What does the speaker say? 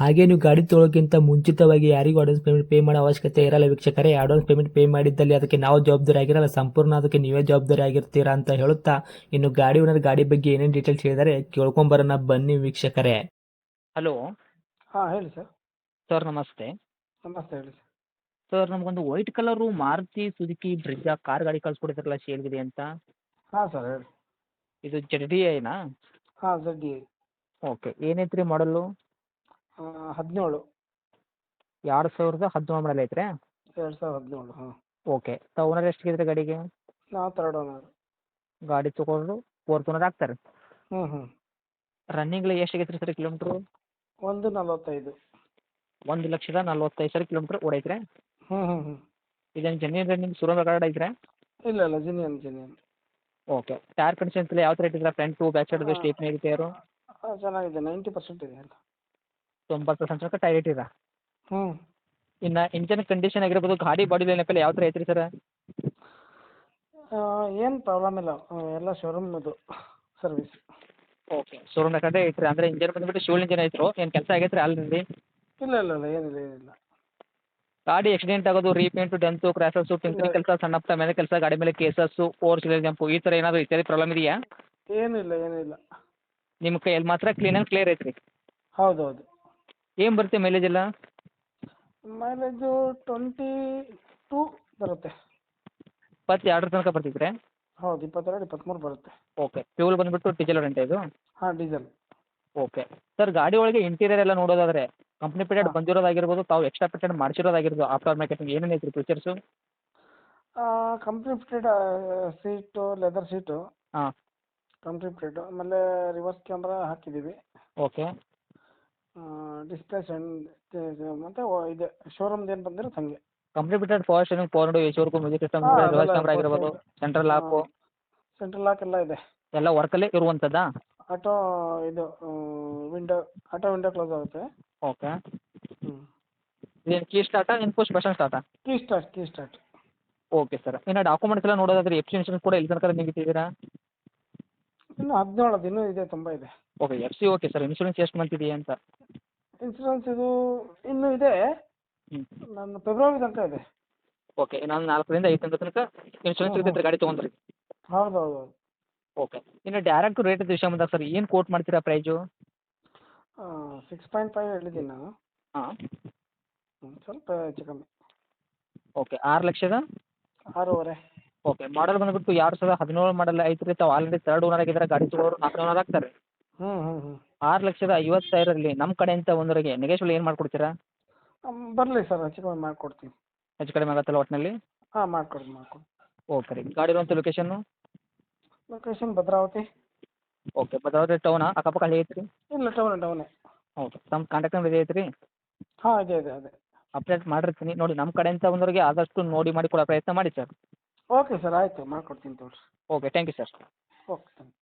ಹಾಗೆ ನೀವು ಗಾಡಿ ತೊಳೋಕ್ಕಿಂತ ಮುಂಚಿತವಾಗಿ ಯಾರಿಗೂ ಅಡ್ವಾನ್ಸ್ ಪೇಮೆಂಟ್ ಪೇ ಮಾಡೋ ಅವಶ್ಯಕತೆ ಇರಲ್ಲ ವೀಕ್ಷಕರೇ. ಅಡ್ವಾನ್ಸ್ ಪೇಮೆಂಟ್ ಪೇ ಮಾಡಿದ್ದಲ್ಲಿ ಅದಕ್ಕೆ ನಾವು ಜವಾಬ್ದಾರಿ ಆಗಿರಲ್ಲ. ಸಂಪೂರ್ಣ ಅದಕ್ಕೆ ನೀವೇ ಜವಾಬ್ದಾರಿ ಆಗಿರ್ತೀರಾ ಅಂತ ಹೇಳುತ್ತಾ ಇನ್ನು ಗಾಡಿ ಓನರ್ ಗಾಡಿ ಬಗ್ಗೆ ಏನೇನು ಡೀಟೇಲ್ಸ್ ಹೇಳಿದರೆ ಕೇಳ್ಕೊಂಬರೋಣ ಬನ್ನಿ ವೀಕ್ಷಕರೇ. ಹಲೋ ಹಾಂ ಹೇಳಿ ಸರ್. ಸರ್ ನಮಸ್ತೆ. ನಮಸ್ತೆ ಹೇಳಿ ಸರ್. ಸರ್ ನಮಗೊಂದು white colour Maruti Suzuki bridge car ಗಾಡಿ ಕಳ್ಸ್ಕೊಡಿದ್ರಲ್ಲ ಶೇಲ್ಗಿದೆ ಅಂತ? ಹಾಂ ಸರ್ ಹೇಳಿ. ಇದು ಜಡ್ ಡಿ ಐನಾ ಹಾಂ ಜಡ್ ಡಿ ಓಕೆ ಏನೈತ್ರಿ ಮಾಡಲು ಮಾಡಲ್ಲು ಹದಿನೇಳು. ಎರಡು ಸಾವಿರದ ಹದಿನೇಳು ಮಾಡಲ್ ಐತ್ರಿ? ಎರಡು ಸಾವಿರದ ಹದಿನೇಳು ಹಾಂ. ಓಕೆ. ತ ಓನರ್ ಎಷ್ಟಿದೆ ಗಾಡಿಗೆ? ನಾವು ತರ್ಡ್ ಓನರ್ ಗಾಡಿ ತೊಗೊಂಡು ಫೋರ್ತ್ ಓನರ್ ಆಗ್ತಾರೆ? ಹ್ಞೂ ಹ್ಞೂ ರನ್ನಿಂಗ್ ಎಷ್ಟು ಆಗೈತೆ ರೀ ಸರ್ ಕಿಲೋಮೀಟ್ರು ಒಂದು ನಲವತ್ತೈದು. ಒಂದು ಲಕ್ಷದ ನಲ್ವತ್ತೈದು ಸಾವಿರ ಕಿಲೋಮೀಟ್ರ್ ಓಡೈತ್ರಿ? ಹ್ಞೂ ಹ್ಞೂ ಹ್ಞೂ ಇದೇನು ಜನಿಯನ್ ರನ್ನಿಂಗ್ ಸುರಂಗ ಗಾರ್ಡ್ ಐತ್ರಿ? ಇಲ್ಲ ಇಲ್ಲ. Genuine genuine okay. Tyre condition ಎಲ್ಲ ಯಾವ ಥರ ಇಟ್ಟಿದ್ರೆ front back side. Stepney tyre ಚೆನ್ನಾಗಿದೆ. ನೈಂಟಿ ಪರ್ಸೆಂಟ್ ಇದೆ ಅಲ್ಲ ತೊಂಬತ್ತು ಪರ್ಸೆಂಟ್ ತನಕ ಟೈರ್ ಇಟ್ಟಿರ ಹ್ಞೂ ಇನ್ನು ಇಂಜನ್ ಕಂಡೀಷನ್ ಆಗಿರ್ಬೋದು ಗಾಡಿ ಬಾಡಿ ಲೈನಪ್ಪೆಲ್ಲ ಯಾವ ಥರ ಐತ್ರಿ ಸರ್ ಏನು ಪ್ರಾಬ್ಲಮ್ ಇಲ್ಲ. ಎಲ್ಲ ಎಲ್ಲ ಶೋರೂಮ್ದು ಸರ್ವಿಸ್ ಓಕೆ ಶೋರೂಮ್ ಕಡೆ ಐತ್ರಿ ಅಂದರೆ ಇಂಜನ್ ಬಂದ್ಬಿಟ್ಟು ಶೂಲ್ ಇಂಜನ್ ಐತ್ರು. ಏನು ಕೆಲಸ ಆಗೈತ್ರಿ ಅಲ್ಲಿ ಆಲ್ರೆಡಿ ಇಲ್ಲ ಇಲ್ಲ ಇಲ್ಲ ಏನಿಲ್ಲ ಏನಿಲ್ಲ. ಗಾಡಿ ಆಕ್ಸಿಡೆಂಟ್ ಆಗೋದು ರೀಪೇಂಟು ಡೆಂತು ಕ್ರ್ಯಾಸಸ್ಸು ಟಿಂಕರಿಂಗ್ ಇಲ್ಲ. ಕೆಲಸ ಸಣ್ಣ ಪುಟ್ಟ ಮೇಲೆ ಕೆಲಸ ಗಾಡಿ ಮೇಲೆ ಕೇಸಸ್ಸು ಓವರ್ ಸಿಲಿಂಡರ್ ಜಂಪು ಈ ಥರ ಏನಾದರೂ ಇತ್ಯಾದಿ ಪ್ರಾಬ್ಲಮ್ ಇದೆಯಾ? ಏನಿಲ್ಲ ಏನಿಲ್ಲ. ನಿಮ್ಮ ಕೈಯಲ್ಲಿ ಮಾತ್ರ ಕ್ಲೀನ್ ಆ್ಯಂಡ್ ಕ್ಲಿಯರ್ ಐತ್ರಿ. ಹೌದು ಹೌದು ಏನು ಬರುತ್ತೆ ಮೈಲೇಜ್ ಎಲ್ಲ? ಮೈಲೇಜು ಟ್ವೆಂಟಿ ಟೂ ಬರುತ್ತೆ. ಇಪ್ಪತ್ತೆರಡರ ತನಕ ಬರ್ತಿದ್ರೆ? ಹೌದು ಇಪ್ಪತ್ತೆರಡು ಇಪ್ಪತ್ತ್ಮೂರು ಬರುತ್ತೆ. ಓಕೆ ಫ್ಯೂಲ್ ಬಂದುಬಿಟ್ಟು ಡೀಸೆಲ್ ಅಂತ ಇದು? ಹಾಂ ಡೀಸೆಲ್ ಓಕೆ. ಸರ್ ಗಾಡಿ ಒಳಗೆ ಇಂಟೀರಿಯರ್ ಎಲ್ಲ ನೋಡೋದಾದ್ರೆ ಕಂಪ್ನಿ ಪೇಟೆಡ್. ಬಂದಿರೋದಾಗಿರ್ಬೋದು ತಾವು ಎಕ್ಸ್ಟ್ರಾ ಪೇಟೆಡ್ ಮಾಡಿಸಿರೋದಾಗಿರ್ಬೋದು ಆಫ್ಟರ್ ಮಾರ್ಕೆಟಿಂಗ್ ಏನೇನು ಐತ್ರಿ features company fitted seat leather seat ಹಾ. ಕಂಪ್ನಿ ಫಿಟೆಡ್ ಆಮೇಲೆ ರಿವರ್ಸ್ ಕ್ಯಾಮ್ರಾ ಹಾಕಿದ್ದೀವಿ. ಓಕೆ. ಡಿಸ್ಪ್ಲೇ ಮತ್ತೆ ಇದೆ ಶೋರೂಮ್ದು ಏನು ಬಂದಿರ ಹಂಗೆ ಕಂಪ್ನಿ ಪೇಟೆಡ್ ಪವರ್ ಸ್ಟೇರಿಂಗ್ ಸಿ ವರ್ಗು ಮ್ಯೂಸಿಕ್ ಸಿಸ್ಟಮ್ ಹಾ, ರಿವರ್ಸ್ ಅದೆಲ್ಲ ಕ್ಯಾಮ್ರಾ ಆಗಿರ್ಬೋದು ಸೆಂಟ್ರಲ್ ಲಾಕು ಸೆಂಟ್ರಲ್ ಲಾಕ್ ಎಲ್ಲ ಇದೆ. ಎಲ್ಲ ವರ್ಕಲ್ಲೇ ಇರುವಂಥದ್ದಾ? ಆಟೋ ಇದು ವಿಂಡೋ ಆಟೋ ವಿಂಡೋ ಕ್ಲೋಸ್ ಆಗುತ್ತೆ. ಓಕೆ ಹ್ಞೂ ಇದೇನು ಕೀ ಸ್ಟಾರ್ಟಾ ಇನ್ push button ಸ್ಟಾರ್ಟಾ key start key start okay sir ಇನ್ನು ಡಾಕ್ಯುಮೆಂಟ್ಸ್ ಎಲ್ಲ ನೋಡೋದಾದ್ರೆ ಎಫ್ ಸಿ ಇನ್ಶೂರೆನ್ಸ್ ಕೂಡ ಇಲ್ಲಿ ತನಕ ನೀವು ಇಟ್ಟಿದ್ದೀರಾ ಇನ್ನು ಹದಿನೇಳು ದಿನ ಇನ್ನೂ ಇದೆ ತುಂಬ ಇದೆ. Okay F C okay sir insurance ಎಷ್ಟು ಮಂತ್ ಇದೆಯಾ ಅಂತ? ಇನ್ಸೂರೆನ್ಸ್ ಇದು ಇನ್ನು ಇದೆ. ಹ್ಞೂ ನನ್ನ ಫೆಬ್ರವರಿ ತನಕ ಇದೆ. ಓಕೆ ನಾನು ನಾಲ್ಕರಿಂದ ಐದು ತಿಂಗಳ ತನಕ ಇನ್ಶೂರೆನ್ಸ್ ಇದೆ ಇರ್ತೈತೆ ಗಾಡಿ ತೊಗೊಂಡ್ರಿ. ಹೌದು ಹೌದು ಹೌದು. ಓಕೆ ಇನ್ನು ಡೈರೆಕ್ಟ್ ರೇಟ್ ವಿಷಯ ಬಂದಾಗ ಸರ್ ಏನು ಕೋಟ್ ಮಾಡ್ತೀರಾ ಪ್ರೈಜು ಸಿಕ್ಸ್ ಪಾಯಿಂಟ್ ಫೈವ್ ಹೇಳಿದ್ದೀನಿ ನಾನು. ಹಾಂ. ಹ್ಮ್, ಸ್ವಲ್ಪ ಹೆಚ್ಚು ಕಮ್ಮಿ. ಓಕೆ ಆರು ಲಕ್ಷದ? ಆರೂವರೆ. ಓಕೆ ಮಾಡಲ್ ಬಂದ್ಬಿಟ್ಟು ಎರಡು ಸಾವಿರದ ಹದಿನೇಳು ಮಾಡಲ್ ಐತ್ರಿ ತಾವು ಆಲ್ರೆಡಿ ತರ್ಡ್ ಓನರ್ ಆಗಿದ್ದಾರೆ ಗಾಡಿ ತೊಗೊಳೋರು ನಾಲ್ಕು ಓನರ್ ಆಗ್ತಾರೆ. ಹ್ಞೂ ಹ್ಞೂ ಹ್ಞೂ ಆರು ಲಕ್ಷದ ಐವತ್ತು ಸಾವಿರದಲ್ಲಿ ನಮ್ಮ ಕಡೆಯಿಂದ ಒಂದರಿಗೆ ನೆಗೆಶ್ವಲ್ ಏನು ಮಾಡ್ಕೊಡ್ತೀರಾ? ಬರಲಿ ಸರ್ ಹೆಚ್ಚು ಕಮ್ಮಿ ಮಾಡಿಕೊಡ್ತೀನಿ. ಹೆಚ್ಚು ಕಡಿಮೆ ಆಗುತ್ತಲ್ಲ ಒಟ್ಟಿನಲ್ಲಿ ಹಾಂ ಮಾಡಿಕೊಡಿ ಮಾಡಿಕೊಡಿ. ಓಕೆ ರೀ. ಗಾಡಿ ಇರುವಂಥ location location Bhadravati. Okay Bhadravati ಟೌನಾ ಅಕ್ಕಪಕ್ಕ ಹಳ್ಳಿ ಐತ್ರಿ? ಇಲ್ಲ ಟೌನ್ ಟೌನೇ ಓಕೆ ತಮ್ಮ ಕಾಂಟ್ಯಾಕ್ಟ್ ನಂಬರ್ ಇದೆ ಐತ್ರಿ? ಹಾಂ ಇದೆ ಇದೆ ಅದೇ ಅಪ್ಡೇಟ್ ಮಾಡಿರ್ತೀನಿ. ನೋಡಿ ನಮ್ಮ ಕಡೆಯಿಂದ ಒಂದರಿಗೆ ಆದಷ್ಟು ನೋಡಿ ಮಾಡಿ ಕೊಡೋ ಪ್ರಯತ್ನ ಮಾಡಿ ಸರ್. ಓಕೆ ಸರ್ ಆಯಿತು ಮಾಡಿಕೊಡ್ತೀನಿ ತೋರಿಸಿ. Okay thank you sir okay thank you